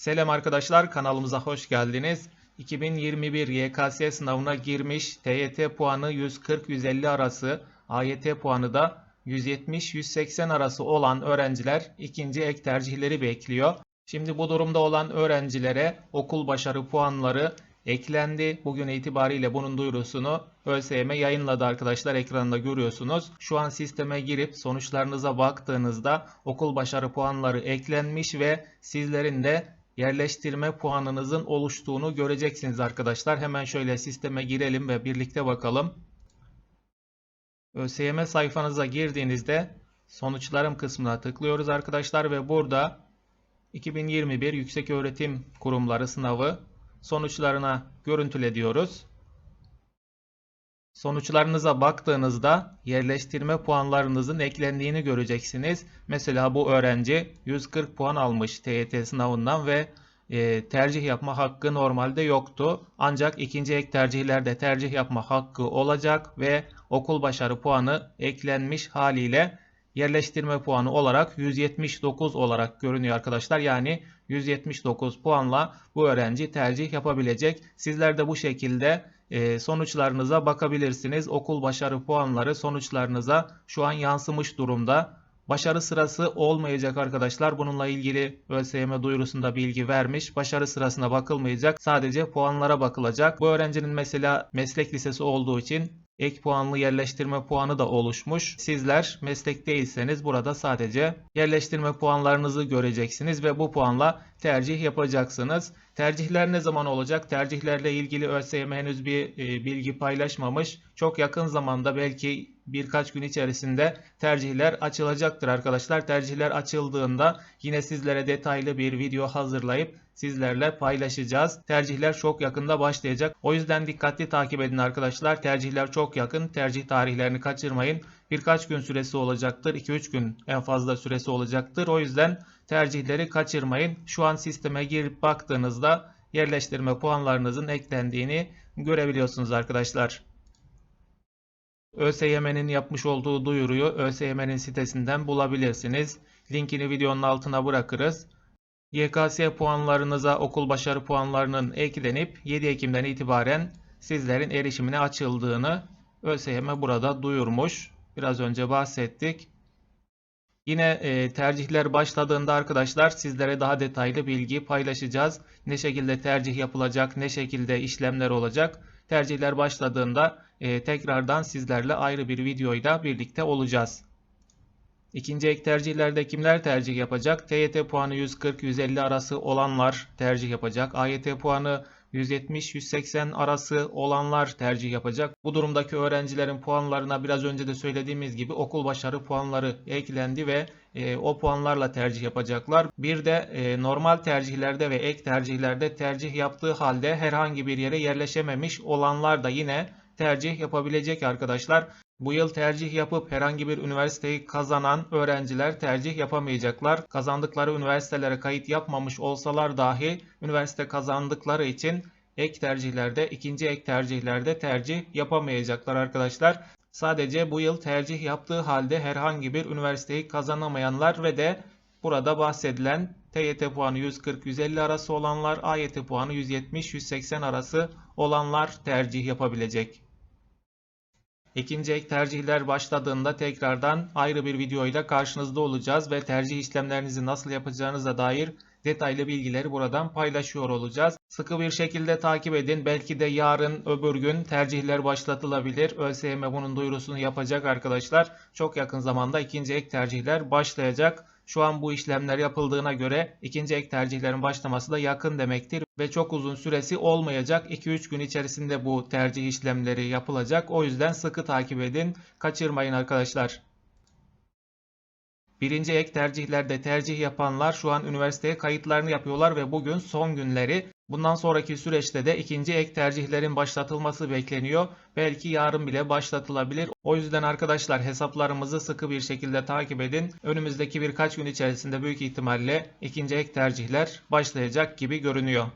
Selam arkadaşlar kanalımıza hoş geldiniz. 2021 YKS sınavına girmiş TYT puanı 140-150 arası, AYT puanı da 170-180 arası olan öğrenciler ikinci ek tercihleri bekliyor. Şimdi bu durumda olan öğrencilere okul başarı puanları eklendi. Bugün itibariyle bunun duyurusunu ÖSYM yayınladı arkadaşlar ekranda görüyorsunuz. Şu an sisteme girip sonuçlarınıza baktığınızda okul başarı puanları eklenmiş ve sizlerin de yerleştirme puanınızın oluştuğunu göreceksiniz arkadaşlar. Hemen şöyle sisteme girelim ve birlikte bakalım. ÖSYM sayfanıza girdiğinizde sonuçlarım kısmına tıklıyoruz arkadaşlar ve burada 2021 Yükseköğretim Kurumları sınavı sonuçlarına görüntüle diyoruz. Sonuçlarınıza baktığınızda yerleştirme puanlarınızın eklendiğini göreceksiniz. Mesela bu öğrenci 140 puan almış TYT sınavından ve e, tercih yapma hakkı normalde yoktu. Ancak ikinci ek tercihlerde tercih yapma hakkı olacak ve okul başarı puanı eklenmiş haliyle yerleştirme puanı olarak 179 olarak görünüyor arkadaşlar. Yani 179 puanla bu öğrenci tercih yapabilecek. Sizler de bu şekilde e, sonuçlarınıza bakabilirsiniz. Okul başarı puanları sonuçlarınıza şu an yansımış durumda. Başarı sırası olmayacak arkadaşlar. Bununla ilgili ÖSYM duyurusunda bilgi vermiş. Başarı sırasına bakılmayacak. Sadece puanlara bakılacak. Bu öğrencinin mesela meslek lisesi olduğu için ek puanlı yerleştirme puanı da oluşmuş. Sizler meslek değilseniz burada sadece yerleştirme puanlarınızı göreceksiniz ve bu puanla tercih yapacaksınız. Tercihler ne zaman olacak? Tercihlerle ilgili ÖSYM henüz bir e, bilgi paylaşmamış. Çok yakın zamanda belki birkaç gün içerisinde tercihler açılacaktır arkadaşlar. Tercihler açıldığında yine sizlere detaylı bir video hazırlayıp sizlerle paylaşacağız. Tercihler çok yakında başlayacak. O yüzden dikkatli takip edin arkadaşlar. Tercihler çok yakın. Tercih tarihlerini kaçırmayın. Birkaç gün süresi olacaktır. 2-3 gün en fazla süresi olacaktır. O yüzden tercihleri kaçırmayın. Şu an sisteme girip baktığınızda yerleştirme puanlarınızın eklendiğini görebiliyorsunuz arkadaşlar. ÖSYM'nin yapmış olduğu duyuruyu ÖSYM'nin sitesinden bulabilirsiniz. Linkini videonun altına bırakırız. YKS puanlarınıza okul başarı puanlarının eklenip 7 Ekim'den itibaren sizlerin erişimine açıldığını ÖSYM burada duyurmuş. Biraz önce bahsettik. Yine e, tercihler başladığında arkadaşlar sizlere daha detaylı bilgi paylaşacağız. Ne şekilde tercih yapılacak, ne şekilde işlemler olacak. Tercihler başladığında e, tekrardan sizlerle ayrı bir videoyla birlikte olacağız. İkinci ek tercihlerde kimler tercih yapacak? TYT puanı 140-150 arası olanlar tercih yapacak. AYT puanı 170-180 arası olanlar tercih yapacak. Bu durumdaki öğrencilerin puanlarına biraz önce de söylediğimiz gibi okul başarı puanları eklendi ve e, o puanlarla tercih yapacaklar. Bir de e, normal tercihlerde ve ek tercihlerde tercih yaptığı halde herhangi bir yere yerleşememiş olanlar da yine tercih yapabilecek arkadaşlar. Bu yıl tercih yapıp herhangi bir üniversiteyi kazanan öğrenciler tercih yapamayacaklar. Kazandıkları üniversitelere kayıt yapmamış olsalar dahi üniversite kazandıkları için ek tercihlerde, ikinci ek tercihlerde tercih yapamayacaklar arkadaşlar. Sadece bu yıl tercih yaptığı halde herhangi bir üniversiteyi kazanamayanlar ve de burada bahsedilen TYT puanı 140-150 arası olanlar, AYT puanı 170-180 arası olanlar tercih yapabilecek. İkinci ek tercihler başladığında tekrardan ayrı bir videoyla karşınızda olacağız ve tercih işlemlerinizi nasıl yapacağınıza dair detaylı bilgileri buradan paylaşıyor olacağız. Sıkı bir şekilde takip edin. Belki de yarın öbür gün tercihler başlatılabilir. ÖSYM bunun duyurusunu yapacak arkadaşlar. Çok yakın zamanda ikinci ek tercihler başlayacak. Şu an bu işlemler yapıldığına göre ikinci ek tercihlerin başlaması da yakın demektir ve çok uzun süresi olmayacak. 2-3 gün içerisinde bu tercih işlemleri yapılacak. O yüzden sıkı takip edin. Kaçırmayın arkadaşlar. Birinci ek tercihlerde tercih yapanlar şu an üniversiteye kayıtlarını yapıyorlar ve bugün son günleri. Bundan sonraki süreçte de ikinci ek tercihlerin başlatılması bekleniyor. Belki yarın bile başlatılabilir. O yüzden arkadaşlar hesaplarımızı sıkı bir şekilde takip edin. Önümüzdeki birkaç gün içerisinde büyük ihtimalle ikinci ek tercihler başlayacak gibi görünüyor.